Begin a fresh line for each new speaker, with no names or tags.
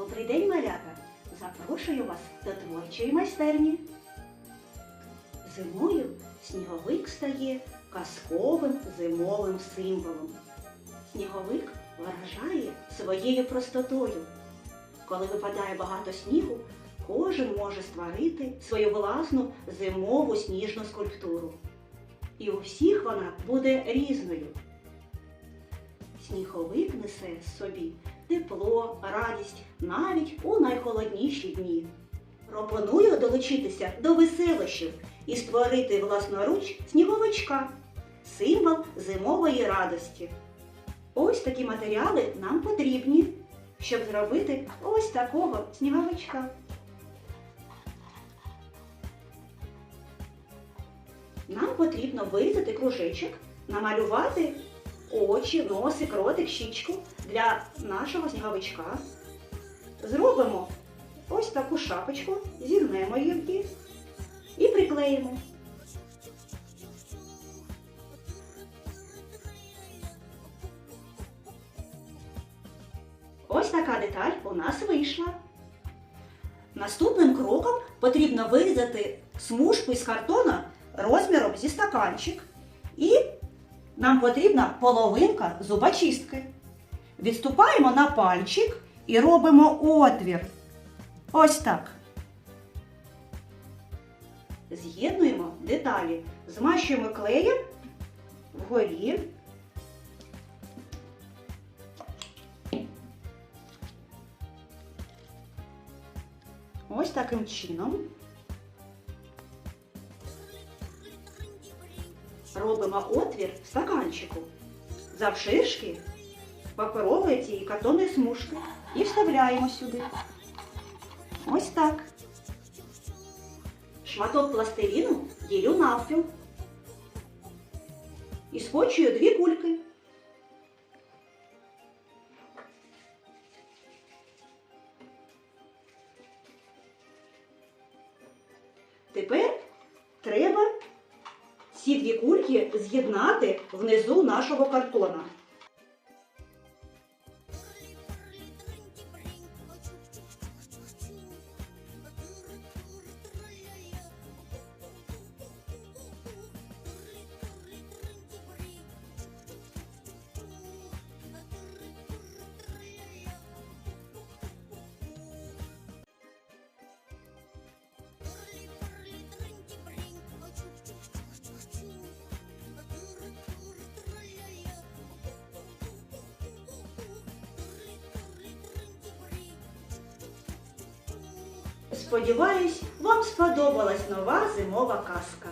Добрий день, малята! Запрошую вас до творчої майстерні. Зимою сніговик стає казковим зимовим символом. Сніговик вражає своєю простотою. Коли випадає багато снігу, кожен може створити свою власну зимову сніжну скульптуру. І у всіх вона буде різною. Сніговик несе з собі тепло, радість навіть у найхолодніші дні. Пропоную долучитися до веселощів і створити власноруч сніговичка символ зимової радості. Ось такі матеріали нам потрібні, щоб зробити ось такого сніговичка. Нам потрібно вирізати кружечок, намалювати очі, носик, ротик, щічку для нашого сніговичка. Зробимо ось таку шапочку, зігнемо її і приклеїмо. Ось така деталь у нас вийшла. Наступним кроком потрібно вирізати смужку із картона розміром зі стаканчик. І нам потрібна половинка зубочистки. Відступаємо на пальчик і робимо отвір. Ось так. З'єднуємо деталі. Змащуємо клеєм вгорі. Ось таким чином. Робимо отвір в стаканчику. Завширшки паперової цієї картонної смужки і вставляємо сюди. Ось так. Шматок пластиліну ділю навпіл. І скочую дві кульки. Тепер треба ці дві кульки з'єднати внизу нашого картона. Сподіваюсь, вам сподобалась нова зимова казка.